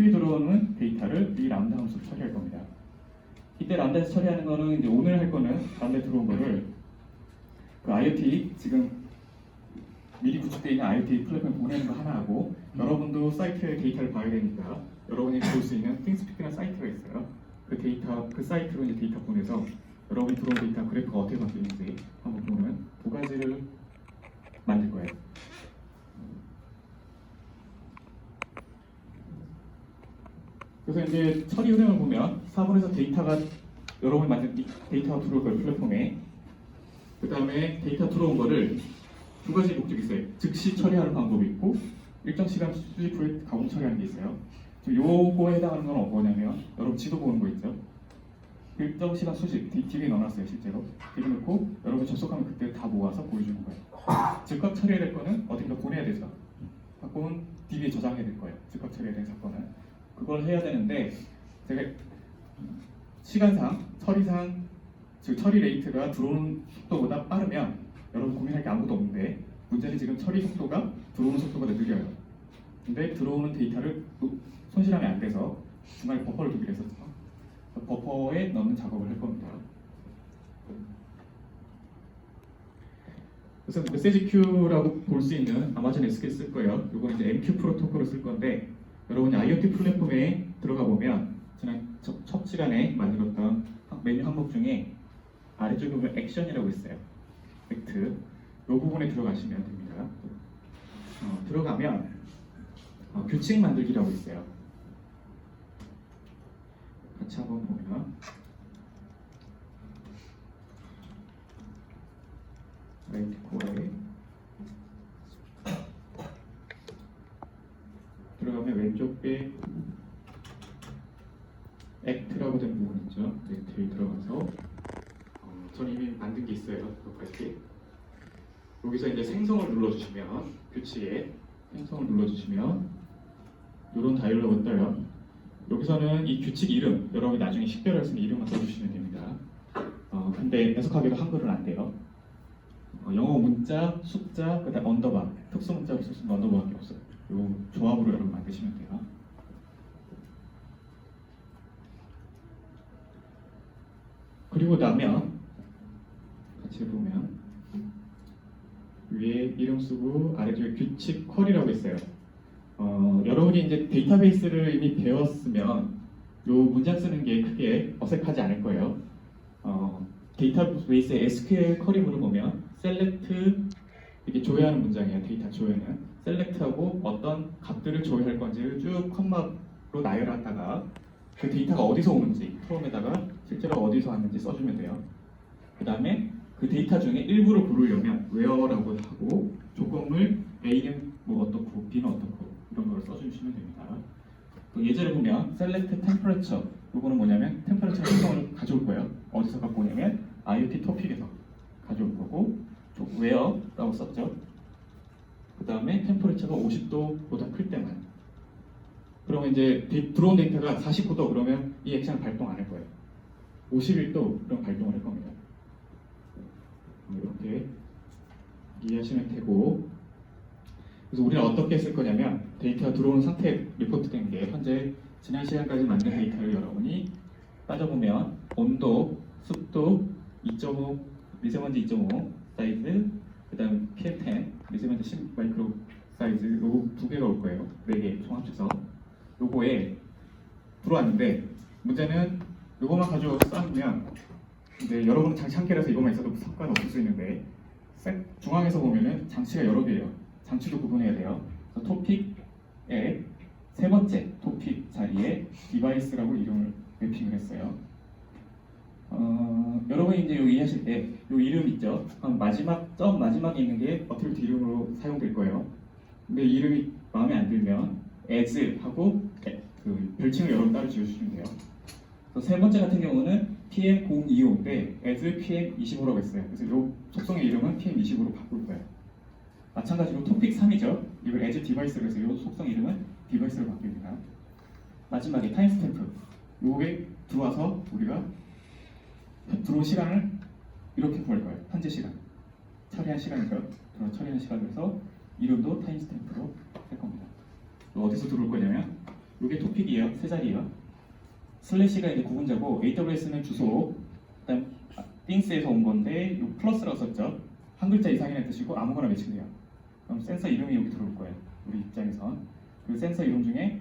큐에 들어오는 데이터를 이 람다 함수로 처리할 겁니다. 이때 람다에서 처리하는 거는 이제 오늘 할 거는 람다에 들어온 거를 그 IoT 지금 미리 구축되어 있는 IoT 플랫폼에 보내는 거 하나 하고 여러분도 사이트에 데이터를 봐야 되니까 여러분이 볼 수 있는 띵스피크라는 사이트가 있어요. 그 데이터 그 사이트로 이제 데이터 보내서 여러분이 들어온 데이터 그래프가 어떻게 바뀌는지 한번 보면 두 가지를 만들 거예요. 그래서 이제 처리 흐름을 보면 4번에서 데이터가 여러분이 만든 이 데이터가 들어올 거예요 플랫폼에. 그 다음에 데이터 들어온 거를 두 가지 목적이 있어요. 즉시 처리하는 방법이 있고 일정 시간 수집 후에 가공 처리하는 게 있어요. 요거에 해당하는 건 뭐냐면 여러분 지도 보는 거 있죠? 일정 시간 수집 D- DB에 넣어놨어요 실제로. 넣고 여러분 접속하면 그때 다 모아서 보여주는 거예요. 즉각 처리해야 될 거는 어딘가 보내야 되죠. 사건은 DB에 저장해야 될 거예요. 즉각 처리해야 될 사건은 그걸 해야 되는데 제가 시간상 처리상 즉 처리 레이트가 들어오는 속도보다 빠르면 여러분 고민할 게 아무것도 없는데 문제는 지금 처리 속도가 들어오는 속도보다 느려요. 근데 들어오는 데이터를 노- 손실하면 안 돼서 중간에 버퍼를 두기로 했었죠. 버퍼에 넣는 작업을 할 겁니다. 그래서 메시지 큐라고 볼 수 있는 아마존 SQL 쓸 거예요. 이거 이제 MQ 프로토콜을 쓸 건데 여러분이 IoT 플랫폼에 들어가 보면 지난 첫, 첫 시간에 만들었던 메뉴 항목 중에 아래쪽에 보면 액션이라고 있어요. 액트. 이 부분에 들어가시면 됩니다. 어, 들어가면 어, 규칙 만들기라고 있어요. 같이 한번 보면 라이트 코어에 들어가면 왼쪽에 액트라고 된 부분 있죠. 액트에 들어가서 어, 저는 이미 만든 게 있어요. 여기까지. 여기서 이제 생성을 눌러주시면 규칙에 생성을 눌러주시면 이런 다이얼로그 떠요. 여기서는 이 규칙 이름 여러분이 나중에 식별할 수 있는 이름만 써주시면 됩니다. 어, 근데 해석하기도 한글은 안 돼요. 어, 영어 문자, 숫자, 그다음 언더바 특수 문자로 쓸수 있는 언더바밖에 없어요. 요 조합으로 여러분 만드시면 돼요. 그리고 나면 같이 보면 위에 이름 쓰고 아래쪽에 규칙 쿼리라고 있어요. 어, 여러분이 이제 데이터베이스를 이미 배웠으면 요 문장 쓰는 게 크게 어색하지 않을 거예요. 어, 데이터베이스의 SQL 쿼리문을 보면 select 이렇게 조회하는 문장이에요. 데이터 조회는 select하고 어떤 값들을 조회할 건지를 쭉 컴마로 나열하다가 그 데이터가 어디서 오는지 프롬에다가 실제로 어디서 왔는지 써주면 돼요. 그 다음에 그 데이터 중에 일부를 고르려면 where라고 하고 조건물 A는 뭐 어떻고 B는 어떻고 이런 거를 써주시면 됩니다. 또 예제를 보면 select temperature 이거는 뭐냐면 템퍼레처 설정을 가져올 거예요. 어디서 갖고 오냐면 IoT 토픽에서 가져올 거고 저 where라고 썼죠. 그 다음에 템퍼레처가 50도보다 클 때만 그러면 이제 데- 들어온 데이터가 49도 그러면 이 액션을 발동 안 할 거예요. 51도 그럼 발동을 할 겁니다. 이렇게 이해하시면 되고 그래서 우리는 어떻게 쓸 거냐면 데이터가 들어오는 상태 리포트 된 게 현재 지난 시간까지 만든 데이터를 여러분이 따져보면 온도, 습도, 2.5 미세먼지 2.5 사이즈, 그 다음 PM10 미세먼지 10 마이크로 사이즈 요거 두 개가 올 거예요. 네 개 총 합쳐서 요거에 들어왔는데 문제는 요거만 가지고 쌓으면 근데 여러분 장치 한 개라서 이거만 있어도 상관없을 수 있는데 셋- 중앙에서 보면은 장치가 여러 개예요. 장치도 구분해야 돼요. 그래서 토픽에 세 번째 토픽 자리에 디바이스라고 이름을 매핑을 여러분이 이제 여기 이해하실 때 이 이름 있죠? 마지막 점 마지막에 있는 게 어트리뷰트 이름으로 사용될 거예요. 근데 이름이 마음에 안 들면 as 하고 에- 그 별칭을 여러분 따로 지어주시면 돼요. 세 번째 같은 경우는 PM025인데 as PM25라고 했어요. 그래서 이 속성의 이름은 PM25로 바꿀 거예요. 마찬가지로 토픽 3이죠. 이걸 as 디바이스로 해서 이 속성 이름은 디바이스로 바뀝니다. 마지막에 타임스탬프. 요게 들어와서 우리가 들어온 시간을 이렇게 구할 거예요. 현재 시간. 처리한 시간이죠. 들어온 처리한 시간을 해서 이름도 타임스탬프로 할 겁니다. 또 어디서 들어올 거냐면 이게 토픽이에요. 세 자리예요. 슬래시가 이제 구분자고 AWS는 주소, 그다음 띵스에서 온 건데 이 플러스라고 썼죠. 한 글자 이상이라는 뜻이고 아무거나 외치면 돼요. 그럼 센서 이름이 여기 들어올 거예요. 우리 입장에선 그 센서 이름 중에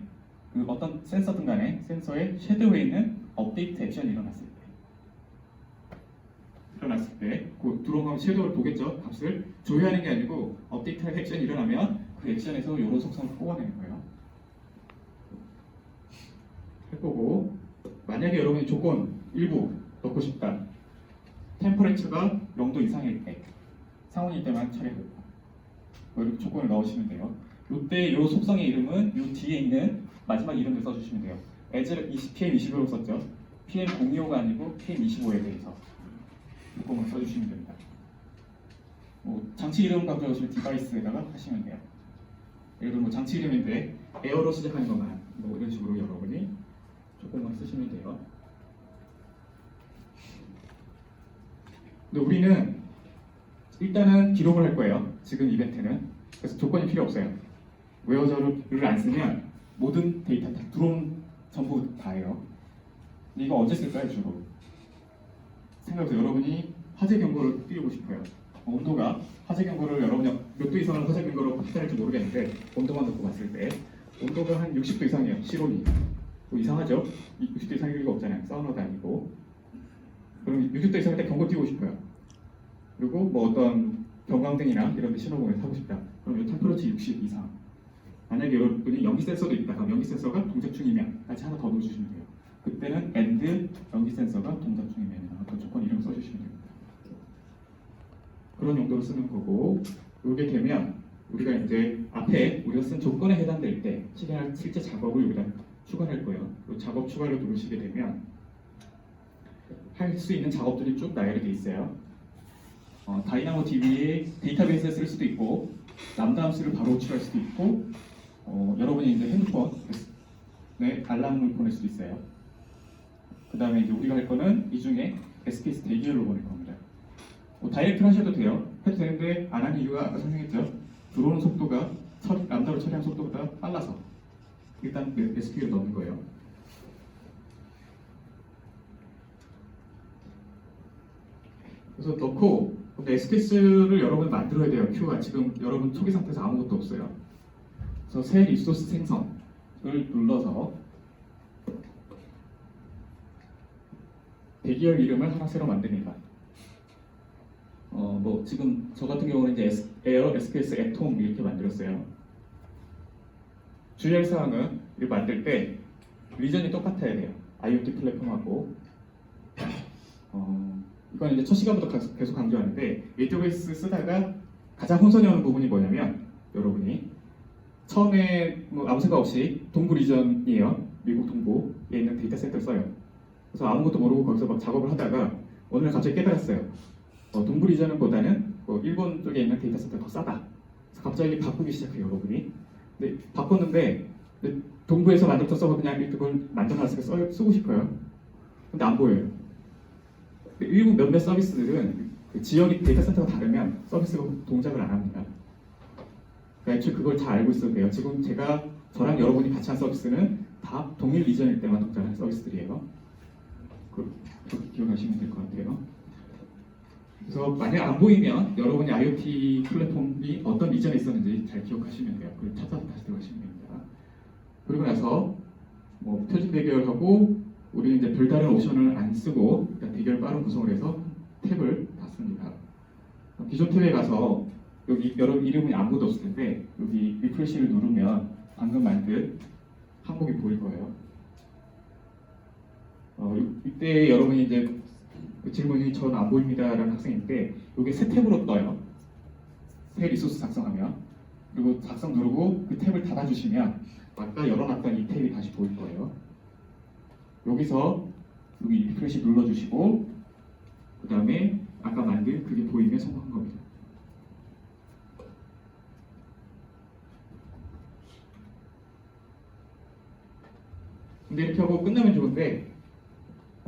그 어떤 센서든 간에 센서의 섀도우에 있는 업데이트 액션이 일어났을 때 일어났을 때, 그 들어오면 섀도우를 보겠죠. 값을 조회하는 게 아니고 업데이트 액션이 일어나면 그 액션에서 이런 속성을 뽑아내는 거예요. 해보고 만약에 여러분이 조건 일부 넣고 싶다. 템퍼레처가 0도 이상일 때 상온일 때만 처리하고 뭐 이렇게 조건을 넣으시면 돼요. 이때 이 속성의 이름은 이 뒤에 있는 마지막 이름을 써주시면 돼요. as PM25로 썼죠. PM025가 아니고 PM25에 대해서 조건을 써주시면 됩니다. 뭐 장치 이름 가져오시면 디바이스에다가 하시면 돼요. 예를 들어 뭐 장치 이름인데 에어로 시작하는 것만 뭐 이런 식으로 여러분이 조건만 쓰시면 돼요. 근데 우리는 일단은 기록을 할 거예요. 지금 이벤트는 그래서 조건이 필요 없어요. 웨어저를 안 쓰면 모든 데이터 다 들어온 전부 다예요. 이거 언제 쓸까요 주로? 생각해서 여러분이 화재 경보를 띄우고 싶어요. 어, 온도가 화재 경보를 여러분이 몇 도 이상을 화재 경보로 확인할지 모르겠는데 온도만 놓고 봤을 때 온도가 한 60도 이상이에요. 실온이. 뭐 이상하죠? 이 60도 이상일 리가 없잖아요. 사우나도 아니고. 그럼 60도 이상일 때 경고 띄우고 싶어요. 그리고 뭐 어떤 경광등이나 이런 데 신호등을 타고 싶다. 그럼 이 템퍼러처 60 이상. 만약에 여러분이 연기 센서도 있다. 그럼 연기 센서가 동작 중이면 같이 하나 더 넣어주시면 돼요. 그때는 AND 연기 센서가 동작 중이면 어떤 조건 이름 써주시면 됩니다. 그런 용도로 쓰는 거고 이게 되면 우리가 이제 앞에 우리가 쓴 조건에 해당될 때 실행할 실제 작업을 여기다 추가할 거예요. 그 작업 추가를 누르시게 되면 할 수 있는 작업들이 쭉 나열이 돼 있어요. 어, 다이나모 DB에 데이터베이스에 쓸 수도 있고 람다 함수를 바로 호출할 수도 있고 어, 여러분이 이제 핸드폰에 알람을 보낼 수도 있어요. 그 다음에 이제 우리가 할 거는 이 중에 SPS 대기열로 보낼 겁니다. 뭐 다이렉트 하셔도 돼요. 해도 되는데 안 하는 이유가 아까 설명했죠. 들어오는 속도가 처리, 람다로 처리하는 속도보다 빨라서 일단 그 SQ를 넣는 거예요. 그래서 넣고 근데 SQS를 여러분 만들어야 돼요. 큐가 지금 여러분 초기 상태에서 아무것도 없어요. 그래서 새 리소스 생성을 눌러서 대기열 이름을 하나 새로 만듭니다. 어, 뭐 지금 저 같은 경우는 이제 에어 SQS 애톰 이렇게 만들었어요. 주의할 사항은 이거 만들 때 리전이 똑같아야 돼요. IoT 플랫폼하고 어, 이건 이제 첫 시간부터 가- 계속 강조하는데 AWS 쓰다가 가장 혼선이 오는 부분이 뭐냐면 여러분이 처음에 뭐 아무 생각 없이 동부 리전이에요. 미국 동부에 있는 데이터 센터를 써요. 그래서 아무것도 모르고 거기서 막 작업을 하다가 날 갑자기 깨달았어요. 어, 동부 리전보다는 뭐 일본 쪽에 있는 데이터 센터가 더 싸다. 갑자기 바꾸기 시작해요, 여러분이. 근데 바꿨는데 근데 동부에서 만들었던 서버 그냥 그걸 만들어놨으니까 써, 쓰고 싶어요. 근데 안 보여요. 일부 몇몇 서비스들은 그 지역이 데이터 센터가 다르면 서비스가 동작을 안 합니다. 그러니까 애초에 그걸 다 알고 있어도 돼요. 지금 제가 저랑 여러분이 같이 한 서비스는 다 동일 리전일 때만 동작하는 서비스들이에요. 그, 그렇게 기억하시면 될 것 같아요. 그래서 만약 안 보이면 여러분이 IoT 플랫폼이 어떤 리전에 있었는지 잘 기억하시면 돼요. 그걸 찾아서 다시 들어가시면 됩니다. 그리고 나서 뭐 표준 대결하고 우리는 이제 별다른 옵션을 안 쓰고 일단 대결 빠른 구성을 해서 탭을 닫습니다. 기존 탭에 가서 여기 여러분 이름이 아무것도 없을 텐데 여기 리프레시를 누르면 방금 만든 항목이 보일 거예요. 어, 이- 이때 여러분이 이제 그 질문이 저는 안 보입니다라는 학생인데 이게 새 탭으로 떠요. 새 리소스 작성하면 그리고 작성 누르고 그 탭을 닫아주시면 아까 열어놨던 이 탭이 다시 보일 거예요. 여기서 여기 리프레시 눌러주시고 그 다음에 아까 만든 그게 보이면 성공한 겁니다. 근데 이렇게 하고 끝나면 좋은데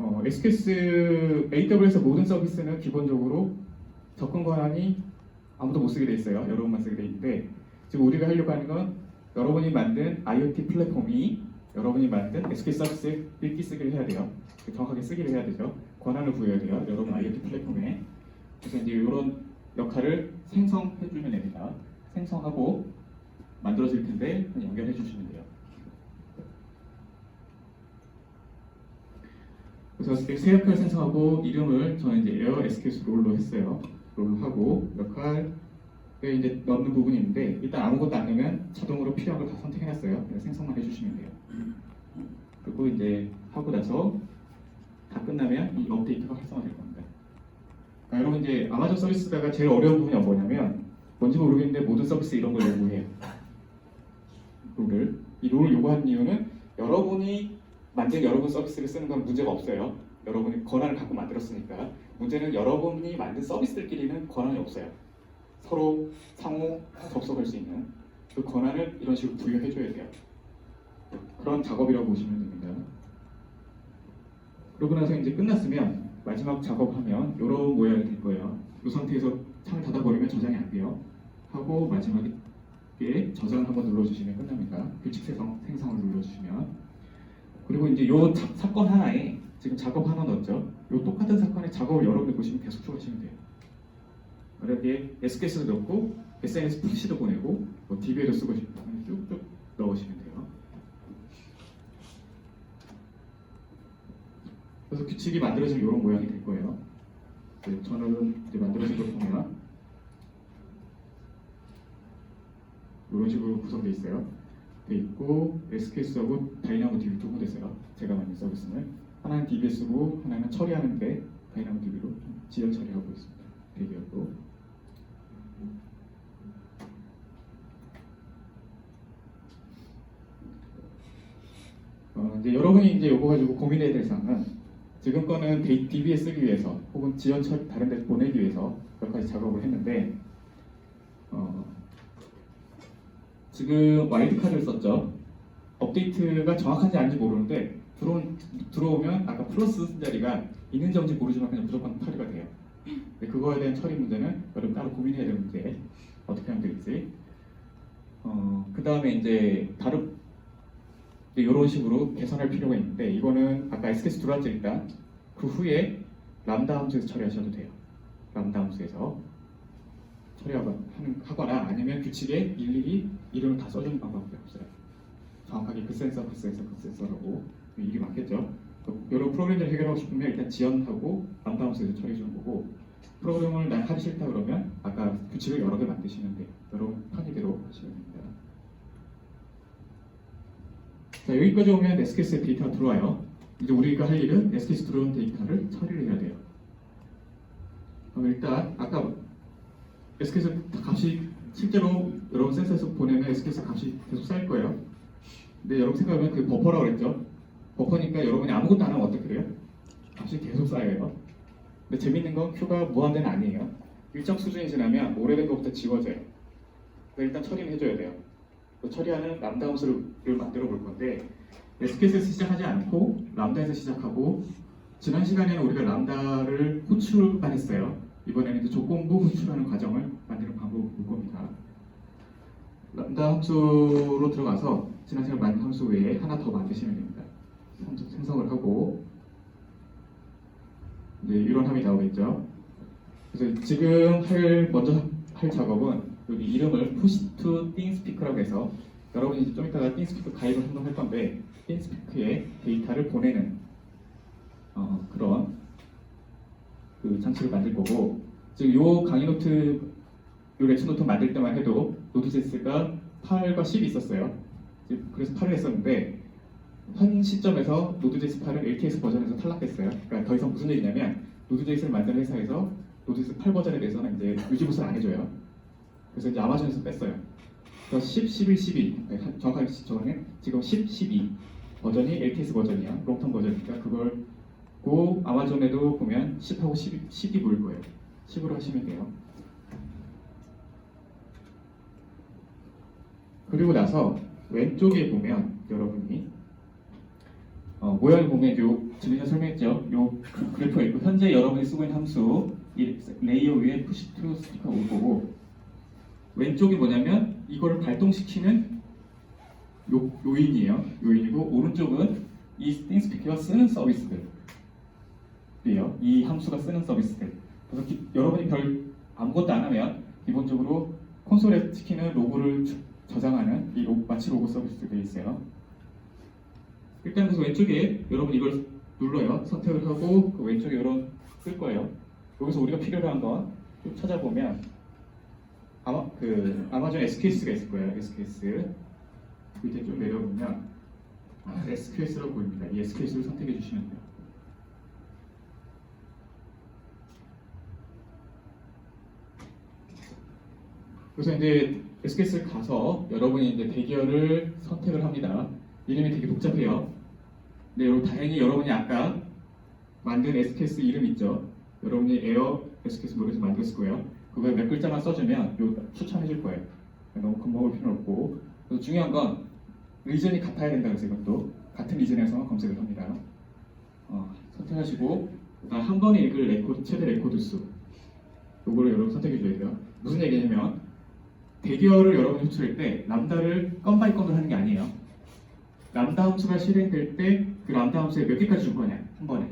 어, SQS AWS 모든 서비스는 기본적으로 접근 권한이 아무도 못 쓰게 돼 있어요. 여러분만 쓰게 돼 있는데 지금 우리가 하려고 하는 건 여러분이 만든 IoT 플랫폼이 여러분이 만든 SQL 서비스 읽기 쓰기를 해야 돼요. 정확하게 쓰기를 해야 되죠. 권한을 부여해야 돼요. 여러분 IoT 플랫폼에. 그래서 이제 이런 역할을 생성해 주면 됩니다. 생성하고 만들어질 텐데 연결해 주시면 돼요. 그래서 새 역할 생성하고 이름을 저는 이제 에어 SQS 롤로 했어요. 롤로 하고 역할에 이제 넣는 부분이 있는데 일단 아무것도 안 넣으면 자동으로 필요한 걸 다 선택해놨어요. 그냥 생성만 해주시면 돼요. 그리고 이제 하고 나서 다 끝나면 이 업데이트가 활성화될 겁니다. 아, 여러분 이제 아마존 서비스다가 제일 어려운 부분이 뭐냐면 뭔지 모르겠는데 모든 서비스 이런 걸 요구해요. 롤을 이 롤을 요구하는 이유는 여러분이 만든 여러분 서비스를 쓰는 건 문제가 없어요. 여러분이 권한을 갖고 만들었으니까 문제는 여러분이 만든 서비스들끼리는 권한이 없어요. 서로 상호 접속할 수 있는 그 권한을 이런 식으로 부여해줘야 돼요. 그런 작업이라고 보시면 됩니다. 그러고 나서 이제 끝났으면 마지막 작업하면 이런 모양이 될 거예요. 이 상태에서 창을 닫아버리면 저장이 안 돼요. 하고 마지막에 저장 한번 눌러주시면 끝납니다. 규칙 생성, 생성을 눌러주시면 그리고 이제 요 사- 사건 하나에 지금 작업 하나 넣었죠. 요 똑같은 사건의 작업을 여러분들 보시면 계속 추가하시면 돼요. 만약에 SQS도 넣고 SNS 푸시도 보내고 뭐 DB에도 쓰고 싶으면 쭉쭉 넣으시면 돼요. 그래서 규칙이 만들어지면 이런 모양이 될 거예요. 네, 저는 이제 만들어진 걸 보면 이런 식으로 구성되어 있어요. 돼 있고 SQS하고 다이나모 DB 두 군데 써요. 제가 만든 서비스는 하나는 DB에 쓰고 하나는 처리하는데 다이나모 DB로 지연 처리하고 있습니다. 대기업으로. 어, 이제 여러분이 이제 요거 가지고 고민해야 될 사항은 지금 거는 DB에 쓰기 위해서 혹은 지연 처리 다른 데 보내기 위해서 몇 가지 작업을 했는데 어, 지금 와일드카드를 썼죠. 업데이트가 정확한지 아닌지 모르는데 들어온, 들어오면 아까 플러스 쓴 자리가 있는지 없는지 모르지만 그냥 무조건 처리가 돼요. 그거에 대한 처리 문제는 여러분 따로 고민해야 될 문제 어떻게 하면 될지 어, 그 다음에 이제 다른 이런 식으로 개선할 필요가 있는데 이거는 아까 SQS 들어왔죠 일단 그 후에 람다 함수에서 처리하셔도 돼요. 람다 함수에서 처리하거나 아니면 규칙에 일일이 이름을 다 써주는 방법밖에 없어요. 정확하게 그 센서, 그 센서, 그 센서라고 일이 많겠죠. 이런 프로그램을 해결하고 싶으면 일단 지연하고 람다 함수에서 처리해 주는 거고 프로그램을 난 하기 싫다 그러면 아까 규칙을 여러 개 만드시면 돼요. 여러분 편의대로 하시면 됩니다. 자 여기까지 오면 SQS에 데이터가 들어와요. 이제 우리가 할 일은 SQS 들어온 데이터를 처리를 해야 돼요. 그럼 일단 아까 SQS 값이 실제로 여러분 센서에서 보내는 SQS 값이 계속 쌓일 거예요. 근데 여러분 생각하면 그 버퍼라고 그랬죠. 버퍼니까 여러분이 아무것도 안 하면 어떻게 돼요? 값이 계속 쌓여요. 근데 재밌는 건 Q가 무한대는 아니에요. 일정 수준이 지나면 오래된 것부터 지워져요. 그래서 일단 처리는 해줘야 돼요. 그 처리하는 람다 함수를 만들어 볼 건데 SQS에서 시작하지 않고 람다에서 시작하고 지난 시간에는 우리가 람다를 호출만 했어요. 이번에는 이제 조건부 호출하는 과정을 만드는 방법을 볼 겁니다. 람다 함수로 들어가서 지난 시간 만든 함수 외에 하나 더 만드시면 됩니다. 생성을 하고 이제 이론함이 나오겠죠. 그래서 지금 할 먼저 할 작업은 여기 이름을 push to thingspeak라고 해서 여러분이 이제 좀 이따가 thingspeak 가입을 한번 할 건데 thingspeak에 데이터를 보내는 어, 그런 그 장치를 만들 거고 지금 요 강의 노트 요 레슨 노트 만들 때만 해도 노드.js가 8과 10이 있었어요. 그래서 8을 했었는데 현 시점에서 노드.js 8은 LTS 버전에서 탈락됐어요. 그러니까 더 이상 무슨 얘기냐면 노드.js를 만드는 회사에서 노드.js 8 버전에 대해서는 이제 유지 보수를 안 해줘요. 그래서 이제 아마존에서 뺐어요. 그래서 10, 11, 12 네, 한- 정확하게 정하면 지금 10, 12 버전이 LTS 버전이야. 롱텀 버전이니까 그걸 고 아마존에도 보면 10하고 10, 10이 보일 거예요. 10으로 하시면 돼요. 그리고 나서 왼쪽에 보면 여러분이 어, 모양을 보면 요 지금 설명했죠. 요 그- 그래프가 있고 현재 여러분이 쓰고 있는 함수 이 레이어 위에 푸시 투 스티커 올 거고 왼쪽이 뭐냐면 이거를 발동시키는 요, 요인이에요. 요인이고 오른쪽은 이 띵스피커가 쓰는 서비스들이에요. 이 함수가 쓰는 서비스들. 그래서 기- 여러분이 별 아무것도 안 하면 기본적으로 콘솔에 찍히는 로고를 주- 저장하는 이 로, 마치 로고 서비스들이 있어요. 일단 그래서 왼쪽에 여러분 이걸 눌러요. 선택을 하고 그 왼쪽에 이런 쓸 거예요. 여기서 우리가 필요로 한건쭉 찾아보면 아마 그 아마존 SKS가 있을 거예요. SKS 밑에 좀 내려보면 아, SKS라고 보입니다. 이 SKS를 선택해 주시면 돼요. 그래서 이제 SKS 가서 여러분이 이제 대기열을 선택을 합니다. 이름이 되게 복잡해요. 근데 여러분 다행히 여러분이 아까 만든 SKS 이름 있죠. 여러분이 에어 SKS 모르서 만들었을 거예요. 그거에 몇 글자만 써주면 요 추천해 줄 거예요. 너무 겁먹을 필요는 없고 중요한 건 리전이 같아야 된다 그래서 이것도 같은 리전에서 검색을 합니다. 어, 선택하시고 한 번에 읽을 레코드 최대 레코드 수 요거를 여러분 선택해 줘야 돼요. 무슨 얘기냐면 대기열을 여러분이 호출할 때 람다를 건 바이 건으로 하는 게 아니에요. 람다 함수가 실행될 때 그 람다 함수에 몇 개까지 줄 거냐? 한 번에.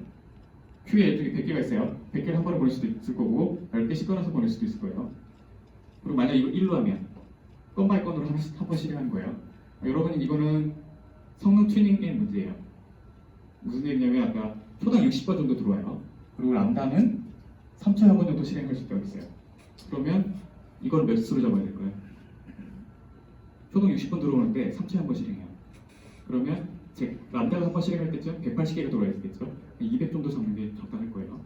큐에 저기 100개가 있어요. 100개를 한 번에 보낼 수도 있을 거고 10개씩 꺼내서 보낼 수도 있을 거예요. 그리고 만약 이거 1로 하면 건 바이 건으로 한번 번 실행하는 거예요. 여러분이 이거는 성능 튜닝의 문제예요. 무슨 얘기냐면 아까 초당 60번 정도 들어와요. 그리고 람다는 3초에 한 번 정도 실행할 수 있다고 했어요. 그러면 이걸 몇 수로 잡아야 될까요? 초당 60번 들어오는데 3초에 한 번 실행해요 그러면 제 람다가 한 번 실행할 때쯤 180개가 들어와야 되겠죠? 200 정도 잡는 게 적당할 거예요.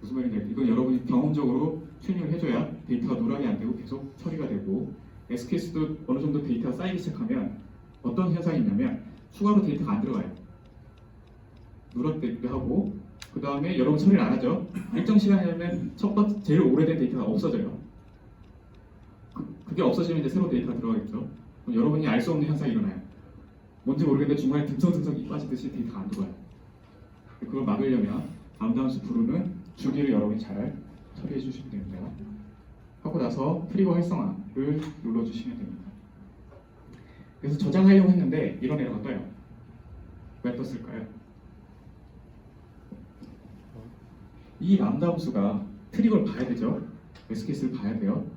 무슨 말인지 이건 여러분이 경험적으로 튜닝을 해줘야 데이터가 누락이 안 되고 계속 처리가 되고 SKS도 어느 정도 데이터가 쌓이기 시작하면 어떤 현상이 있냐면 추가로 데이터가 안 들어가요. 누락되기도 하고 그 다음에 여러분 처리를 안 하죠. 일정 시간이면 첫 번째 제일 오래된 데이터가 없어져요. 그, 그게 없어지면 이제 새로운 데이터가 들어가겠죠. 여러분이 알 수 없는 현상이 일어나요. 뭔지 모르겠는데 중간에 듬성듬성 빠지듯이 데이터가 안 들어와요. 그걸 막으려면 암담수 부르는 주기를 여러분이 잘 처리해 주시면 됩니다. 하고 나서 트리거 활성화를 눌러주시면 됩니다. 그래서 저장하려고 했는데 이런 에러가 떠요. 왜 떴을까요? 이 람다 함수가 트리거를 봐야 되죠. SKS를 봐야 돼요.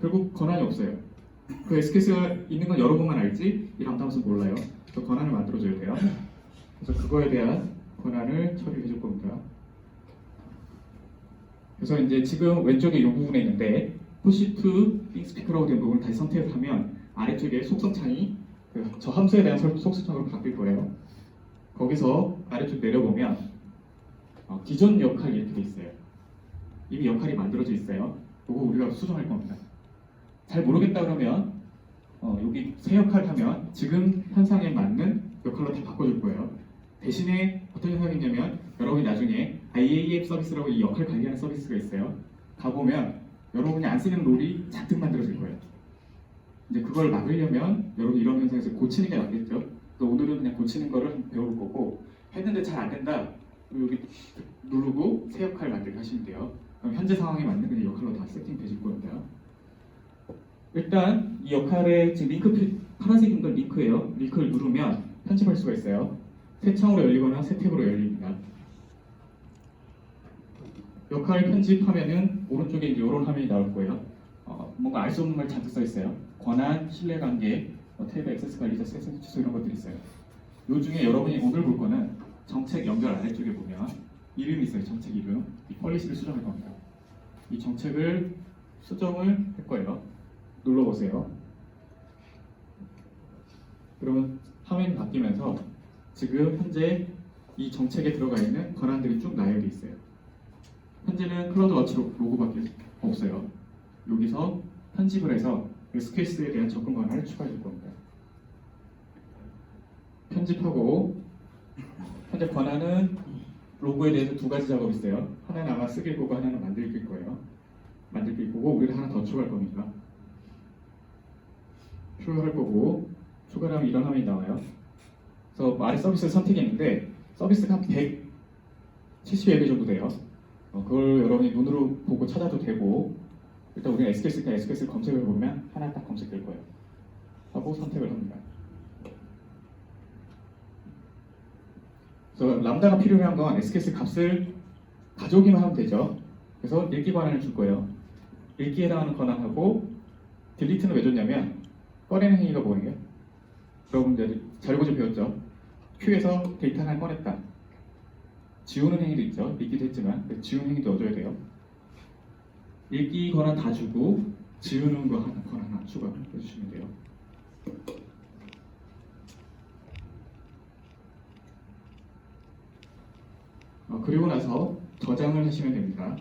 결국 권한이 없어요. 그 SKS가 있는 건 여러분만 알지 이 함수 몰라요. 그 권한을 만들어줘야 돼요. 그래서 그거에 대한 권한을 처리해 줄 겁니다. 그래서 이제 지금 왼쪽에 이 부분에 있는데 big speaker라고 된 부분을 다시 선택을 하면 아래쪽에 속성창이 그 저 함수에 대한 설- 속성창으로 바뀔 거예요. 거기서 아래쪽 내려보면 어, 기존 역할 이렇게 돼 있어요. 이미 역할이 만들어져 있어요. 그거 우리가 수정할 겁니다. 잘 모르겠다 그러면 어, 여기 새 역할 하면 지금 현상에 맞는 역할로 다 바꿔줄 거예요. 대신에 어떤 현상이 있냐면 여러분이 나중에 IAM 서비스라고 이 역할 관리하는 서비스가 있어요. 가보면 여러분이 안 쓰는 롤이 잔뜩 만들어질 거예요. 이제 그걸 막으려면 여러분 이런 현상에서 고치는 게 낫겠죠. 그래서 오늘은 그냥 고치는 거를 배워볼 거고 했는데 잘 안 된다. 여기 누르고 새 역할 만들기 하시면 돼요. 그럼 현재 상황에 맞는 그냥 역할로 다 세팅되실 겁니다. 일단 이 역할에 지금 링크 표- 파란색인 건 링크예요. 링크를 누르면 편집할 수가 있어요. 새 창으로 열리거나 새 탭으로 열립니다. 역할 편집하면은 오른쪽에 이런 화면이 나올 거예요. 어, 뭔가 알 수 없는 말 잔뜩 써 있어요. 권한, 신뢰관계, 뭐탭 액세스 관리자, 세션 취소 이런 것들이 있어요. 요 중에 여러분이 오늘 볼 거는 정책 연결 아래쪽에 보면 이름이 있어요. 정책 이름. 이 폴리시를 수정할 겁니다. 이 정책을 수정을 할 거예요. 눌러보세요. 그러면 화면이 바뀌면서 지금 현재 이 정책에 들어가 있는 권한들이 쭉 나열돼 있어요. 현재는 클라우드 워치 로- 로고밖에 없어요. 여기서 편집을 해서 SQS에 대한 접근 권한을 추가해 줄 겁니다. 편집하고 현재 권한은 로고에 대해서 두 가지 작업이 있어요. 하나는 아마 쓰길 거고 하나는 만들길 거예요. 만들길 거고 우리가 하나 더 추가할 겁니다. 출력할 거고 출발하면 이런 화면이 나와요. 그래서 말이 서비스를 선택했는데 서비스가 한 170여 개 정도 돼요. 어, 그걸 여러분이 눈으로 보고 찾아도 되고 일단 우리가 SQS니까 SQS 검색해 보면 하나 딱 검색될 거예요. 하고 선택을 합니다. 그래서 람다가 필요한 건 SQS 값을 가져오기만 하면 되죠. 그래서 읽기 권한을 줄 거예요. 읽기에 해당하는 권한하고 딜리트는 왜 줬냐면 꺼내는 행위가 뭐예요? 여러분들 자료고지 배웠죠? 큐에서 데이터 하나 꺼냈다. 지우는 행위도 있죠. 읽기도 했지만 그 지우는 행위도 넣어줘야 돼요. 읽기 권한 다 주고 지우는 거 하나 권한 하나 추가해 주시면 돼요. 어, 그리고 나서 저장을 하시면 됩니다.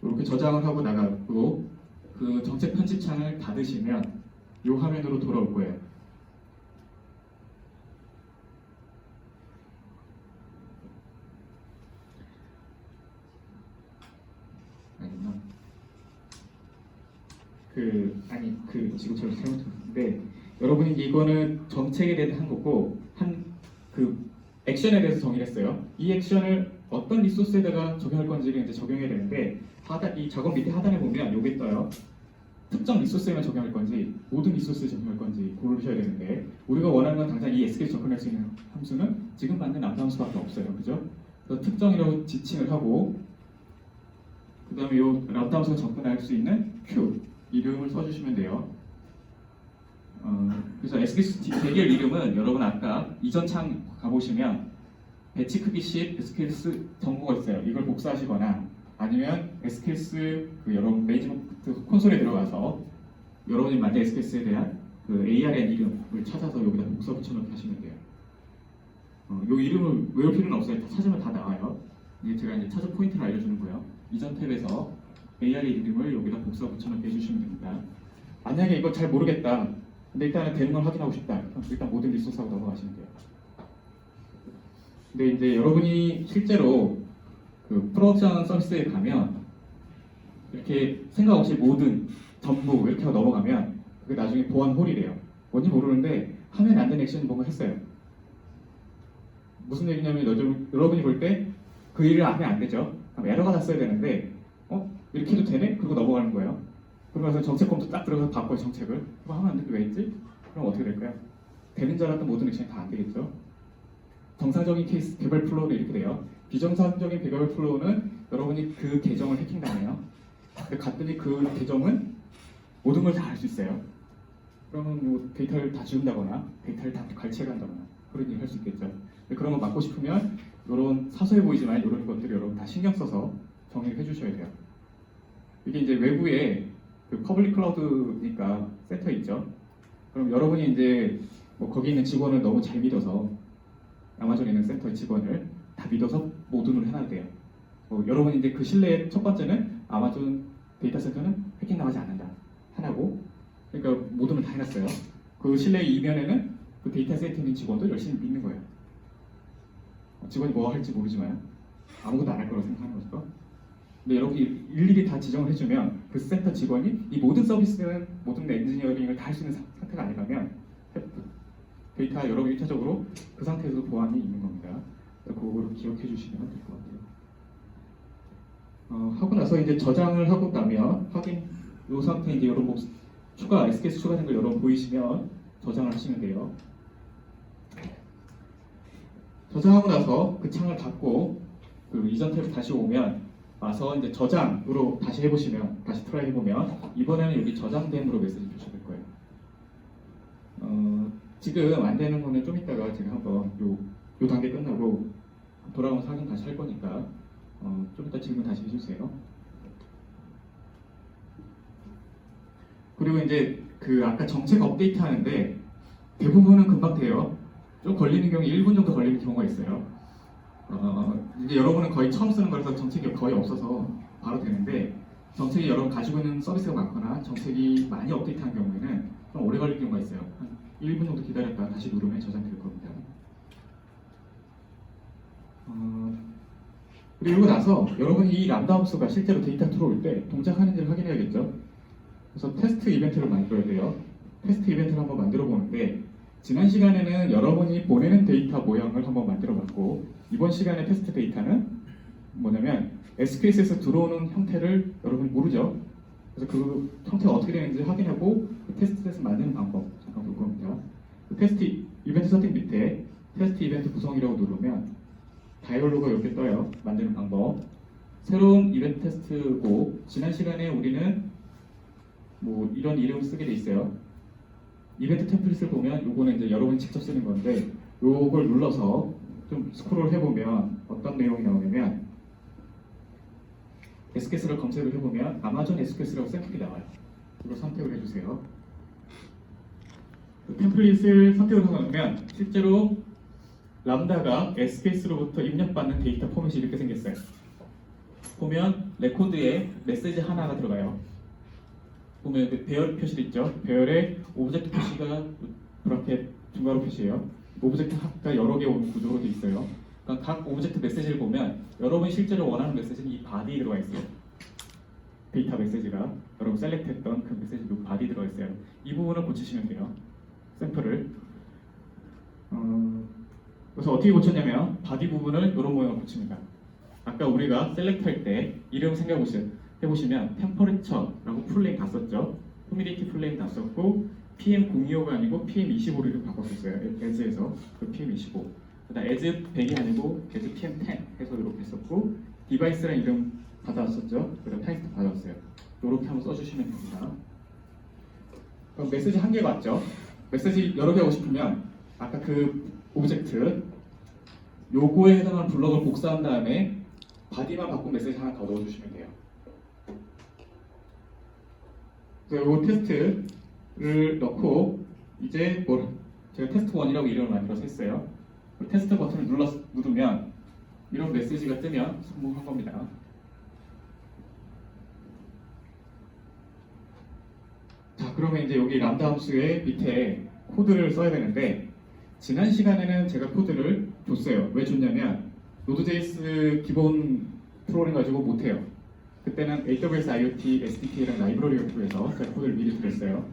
이렇게 저장을 하고 나가고 그 정책 편집 창을 닫으시면 이 화면으로 돌아올 거예요. 아니면 그 아니 그 지금 저를 잘못했는데 여러분이 이거는 정책에 대해서 한 거고 한 그 액션에 대해서 정의를 했어요. 이 액션을 어떤 리소스에다가 적용할 건지를 이제 적용해야 되는데 하단 이 작업 밑에 하단에 보면 요게 떠요. 특정 리소스에만 적용할 건지 모든 리소스에 적용할 건지 고르셔야 되는데 우리가 원하는 건 당장 이 SQL 접근할 수 있는 함수는 지금 받는 람다 함수밖에 없어요. 그죠? 그래서 특정이라고 지칭을 하고 그 다음에 요 람다 함수가 접근할 수 있는 Q 이름을 써주시면 돼요. 어, 그래서 SQL 대결 이름은 여러분 아까 이전 창 가보시면 배치 크기 10 SQL 정보가 있어요. 이걸 복사하시거나 아니면 SQL 그 여러분 매니지먼트 콘솔에 들어가서 여러분이 만든 SQL에 대한 그 ARN 이름을 찾아서 여기다 복사 붙여넣기 하시면 돼요. 어, 요 이름을 외울 필요는 없어요. 다 찾으면 다 나와요. 이게 제가 이제 찾은 포인트를 알려주는 거예요. 이전 탭에서 ARN 이름을 여기다 복사 붙여넣기 해주시면 됩니다. 만약에 이거 잘 모르겠다. 근데 일단은 되는 걸 확인하고 싶다. 일단 모든 리소스하고 넘어가시면 돼요. 근데 이제 여러분이 실제로 그 프로덕션 서비스에 가면 이렇게 생각 없이 모든 전부 이렇게 하고 넘어가면 그게 나중에 보안 홀이래요. 뭔지 모르는데 하면 안 되는 액션이 뭔가 했어요. 무슨 얘기냐면 여러분- 여러분이 볼 때 그 일을 하면 안 되죠. 그럼 에러가 났어야 되는데 어 이렇게 해도 되네? 그러고 넘어가는 거예요. 그러면서 정책 컴퓨터 딱 들어가서 바꿔요 정책을. 그럼 하면 안 되는데 왜 했지? 그럼 어떻게 될까요? 되는 줄 알았던 모든 액션이 다 안 되겠죠. 정상적인 케이스 개발 플로우는 이렇게 돼요. 비정상적인 개발 플로우는 여러분이 그 계정을 해킹당해요. 근데 갔더니 그 계정은 모든 걸 다 알 수 있어요. 그러면 뭐 데이터를 다 지운다거나 데이터를 다 갈취해간다거나 그런 일을 할 수 있겠죠. 그런 거 막고 싶으면 이런 사소해 보이지만 이런 것들을 여러분 다 신경 써서 정리를 해주셔야 돼요. 이게 이제 외부에 그 퍼블릭 클라우드니까 센터 있죠. 그럼 여러분이 이제 뭐 거기 있는 직원을 너무 잘 믿어서 아마존에 있는 센터 직원을 다 믿어서 모든을 해놔야 돼요. 뭐 여러분이 이제 그 신뢰의 첫 번째는 아마존 데이터 센터는 해킹 당하지 않는다. 하나고 그러니까 모든을 다 해놨어요. 그 신뢰의 이면에는 그 데이터 센터에 있는 직원도 열심히 믿는 거예요. 어, 직원이 뭐 할지 모르지만 아무것도 안 할 거라고 생각하는 거죠. 근데 여러분이 일일이 다 지정을 해주면 그 센터 직원이 이 모든 서비스는 모든 엔지니어링을 다 할 수 있는 상- 상태가 아니라면 데이터 여러분 1차적으로 그 상태에서 보안이 있는 겁니다. 그거를 기억해 주시면 될 것 같아요. 어, 하고 나서 이제 저장을 하고 나면 확인 이 상태 이제 여러분 목- 추가 SKS 추가된 걸 여러분 보이시면 저장을 하시면 돼요. 저장하고 나서 그 창을 닫고 그 이전 탭 다시 오면 와서 이제 저장으로 다시 해보시면 다시 트라이 해보면 이번에는 여기 저장됨으로 메시지 주셔야 될 거예요. 어, 지금 안 되는 거는 좀 이따가 제가 한번 요, 요 단계 끝나고 돌아오면서 확인 다시 할 거니까 어, 좀 이따 질문 다시 해주세요. 그리고 이제 그 아까 정책 업데이트 하는데 대부분은 금방 돼요. 좀 걸리는 경우 1분 정도 걸리는 경우가 있어요. 어, 이제 여러분은 거의 처음 쓰는 거라서 정책이 거의 없어서 바로 되는데 정책이 여러분 가지고 있는 서비스가 많거나 정책이 많이 업데이트한 경우에는 좀 오래 걸릴 경우가 있어요. 한 1분 정도 기다렸다가 다시 누르면 저장될 겁니다. 어, 그리고 나서 여러분이 이 람다 함수가 실제로 데이터 들어올 때 동작하는지를 확인해야겠죠. 그래서 테스트 이벤트를 만들어야 돼요. 테스트 이벤트를 한번 만들어 보는데 지난 시간에는 여러분이 보내는 데이터 모양을 한번 만들어 봤고 이번 시간의 테스트 데이터는 뭐냐면 SQS에서 들어오는 형태를 여러분이 모르죠. 그래서 그 형태가 어떻게 되는지 확인하고 그 테스트에서 만드는 방법 잠깐 볼 겁니다. 그 테스트 이벤트 세팅 밑에 테스트 이벤트 구성이라고 누르면 다이얼로그가 이렇게 떠요. 만드는 방법. 새로운 이벤트 테스트고 지난 시간에 우리는 뭐 이런 이름 쓰게 돼 있어요. 이벤트 템플릿을 보면 요거는 이제 여러분이 직접 쓰는 건데 요걸 눌러서 좀 스크롤 해보면 어떤 내용이 나오냐면 SQS를 검색을 해보면 아마존 SQS라고 샘플이 나와요. 이걸 선택을 해주세요. 그 템플릿을 선택을 하고 나면 실제로 람다가 SQS로부터 입력받는 데이터 포맷이 이렇게 생겼어요. 보면 레코드에 메시지 하나가 들어가요. 보면 그 배열 표시 있죠. 배열에 오브젝트 표시가 그렇게 중괄호 표시예요. 오브젝트가 여러 개 오는 구조로 돼 있어요. 그러니까 각 오브젝트 메시지를 보면 여러분이 실제로 원하는 메시지는 이 바디에 들어가 있어요. 데이터 메시지가 여러분 셀렉트했던 그 메시지 이 바디 들어가 있어요. 이 부분을 고치시면 돼요. 샘플을. 어, 그래서 어떻게 고쳤냐면 바디 부분을 이런 모양으로 고칩니다. 아까 우리가 셀렉트 할 때 이름 생각해 해보시면 템퍼리처라고 풀네임 다 썼죠. 휴미디티 풀네임 다 썼고 PM025가 아니고 PM25로 이름 바꿨었어요. 에즈에서 그 PM25. 그다음 에즈 100이 아니고 에즈 PM10 해서 이렇게 썼고 디바이스라는 이름 받아왔었죠. 그다음 타이틀 받아왔어요. 이렇게 한번 써주시면 됩니다. 그럼 메시지 한 개 맞죠? 메시지 여러 개 하고 싶으면 아까 그 오브젝트 요거에 해당하는 블럭을 복사한 다음에 바디만 바꾼 메시지 하나 더 넣어주시면 돼요. 그래서 요 테스트를 넣고 이제 뭐 제가 테스트 1이라고 이름을 만들어서 했어요. 그 테스트 버튼을 눌러 누르면 이런 메시지가 뜨면 성공한 겁니다. 자, 그러면 이제 여기 람다 함수의 밑에 코드를 써야 되는데 지난 시간에는 제가 코드를 줬어요. 왜 줬냐면 노드.js 기본 프로그램 가지고 못해요. 그때는 AWS IoT SDK라는 라이브러리를 통해서 제가 코드를 미리 드렸어요.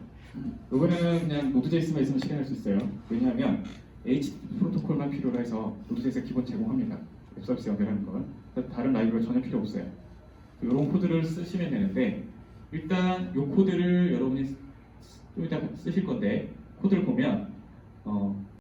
이번에는 그냥 노드.js만 있으면 실행할 수 있어요. 왜냐하면 HTTP 프로토콜만 필요로 해서 노드.js 기본 제공합니다. 웹 서비스 연결하는 건. 다른 라이브러리 전혀 필요 없어요. 이런 코드를 쓰시면 되는데 일단 이 코드를 여러분이 좀 이따 쓰실 건데 코드를 보면 어,